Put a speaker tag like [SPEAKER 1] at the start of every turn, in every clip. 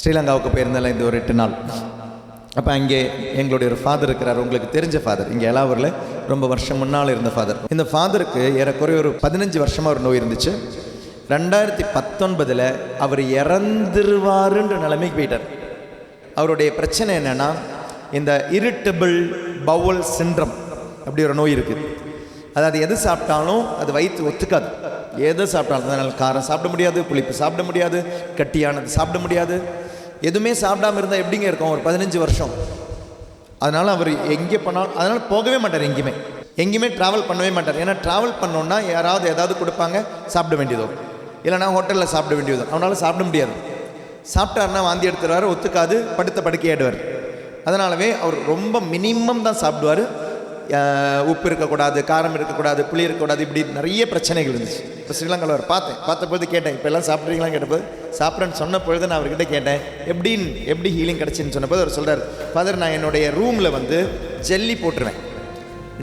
[SPEAKER 1] ஸ்ரீலங்காவுக்கு போயிருந்தால இந்த ஒரு எட்டு நாள். அப்போ அங்கே எங்களுடைய ஒரு ஃபாதர் இருக்கிறார். உங்களுக்கு தெரிஞ்ச ஃபாதர் இங்கே எல்லாவூரில் ரொம்ப வருஷம் முன்னால் இருந்த ஃபாதர் இந்த ஃபாதருக்கு ஏறக்குறைய ஒரு பதினஞ்சு வருஷமாக ஒரு நோய் இருந்துச்சு. ரெண்டாயிரத்தி பத்தொன்பதில் அவர் இறந்துருவாருன்ற நிலைமைக்கு போயிட்டார். அவருடைய பிரச்சனை என்னன்னா இந்த இரிட்டபிள் பவுல் சின்ரம் அப்படி ஒரு நோய் இருக்குது அதாவது எது சாப்பிட்டாலும் அது வயிற்று ஒத்துக்காது. எதை சாப்பிட்டாலும் அதனால் காரம் சாப்பிட முடியாது புளிப்பு சாப்பிட முடியாது கட்டியானது சாப்பிட முடியாது. எதுவுமே சாப்பிடாம இருந்தால் எப்படிங்க இருக்கும்? ஒரு பதினஞ்சு வருஷம். அதனால் அவர் எங்கே போனாலும் அதனால் போகவே மாட்டார் எங்கேயுமே. எங்கேயுமே ட்ராவல் பண்ணவே மாட்டார். ஏன்னா ட்ராவல் பண்ணோன்னா யாராவது ஏதாவது கொடுப்பாங்க சாப்பிட வேண்டியதோ. இல்லைனா ஹோட்டலில் சாப்பிட வேண்டியதோ. அவனால் சாப்பிட முடியாது. சாப்பிட்டாருன்னா வாந்தி எடுத்துருவார் ஒத்துக்காது படுத்த படுக்கையாடுவார் அதனாலவே அவர் ரொம்ப மினிமம் தான் சாப்பிடுவார். உப்பு இருக்கக்கூடாது காரம் இருக்கக்கூடாது புளி இருக்கக்கூடாது இப்படி நிறைய பிரச்சனைகள் இருந்துச்சு. இப்போ ஸ்ரீலங்காவில் அவர் பார்த்தேன். பார்த்தபோது கேட்டேன் இப்போ எல்லாம் சாப்பிட்றீங்களான்னு? கேட்டபோது சாப்பிட்றேன்னு சொன்ன பொழுது நான் அவர்கிட்ட கேட்டேன் எப்படின்னு எப்படி ஹீலிங் கிடச்சின்னு? சொன்னபோது அவர் சொல்கிறார் ஃபாதர் நான் என்னுடைய ரூமில் வந்து ஜெல்லி போட்டுருவேன்.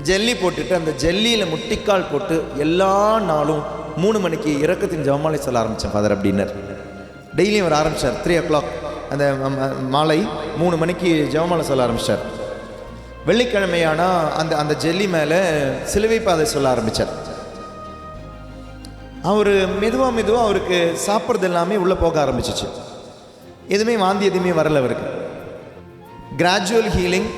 [SPEAKER 1] ஜெல்லி போட்டுட்டு அந்த ஜெல்லியில் முட்டிக்கால் போட்டு எல்லா நாளும் மூணு மணிக்கு இறக்கத்தின் ஜமாலை சொல்ல ஆரம்பித்தேன் ஃபாதர் அப்படின்னார். டெய்லியும் அவர் ஆரம்பித்தார் த்ரீ ஓ கிளாக் அந்த மாலை மூணு மணிக்கு ஜெபமாலை சொல்ல ஆரம்பித்தார் வெள்ளிக்கிழமையானால் அந்த அந்த ஜெல்லி மேலே சிலுவை பாதை சொல்ல ஆரம்பித்தார் அவர் மெதுவாக மெதுவாக அவருக்கு சாப்பிட்றது எல்லாமே உள்ளே போக ஆரம்பிச்சிச்சு. எதுவுமே வாந்தி எதுவுமே வரல அவருக்கு. கிராஜுவல் ஹீலிங்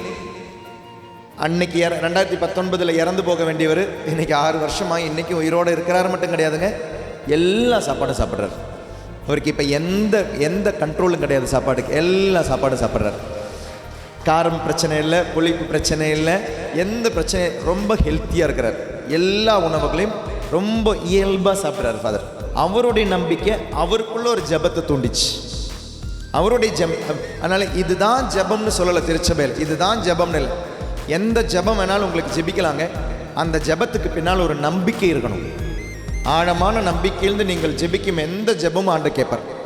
[SPEAKER 1] அன்னைக்கு இற ரெண்டாயிரத்தி பத்தொன்பதில் இறந்து போக வேண்டியவர். இன்றைக்கி ஆறு வருஷமாக இன்றைக்கும் உயிரோடு இருக்கிறாரு மட்டும் கிடையாதுங்க. எல்லா சாப்பாடும் சாப்பிட்றாரு. அவருக்கு இப்போ எந்த எந்த கண்ட்ரோலும் கிடையாது சாப்பாடுக்கு. எல்லா சாப்பாடும் சாப்பிட்றாரு. காரம் பிரச்சனை இல்லை புளிப்பு பிரச்சனை இல்லை எந்த பிரச்சனை ரொம்ப ஹெல்த்தியாக இருக்கிறார். எல்லா உணவுகளையும் ரொம்ப இயல்பாக சாப்பிட்றாரு ஃபாதர் அவருடைய நம்பிக்கை அவருக்குள்ள ஒரு ஜெபத்தை தூண்டிச்சு. அவருடைய ஜெபம் அதனால இதுதான் ஜெபம்னு சொல்லலை திருச்சபையில். இதுதான் ஜபம்னு இல்லை. எந்த ஜெபம் வேணாலும் உங்களுக்கு ஜெபிக்கலாங்க. அந்த ஜெபத்துக்கு பின்னால் ஒரு நம்பிக்கை இருக்கணும். ஆழமான நம்பிக்கையிலிருந்து நீங்கள் ஜெபிக்கும் எந்த ஜெபமும் ஆண்டு கேட்பார்.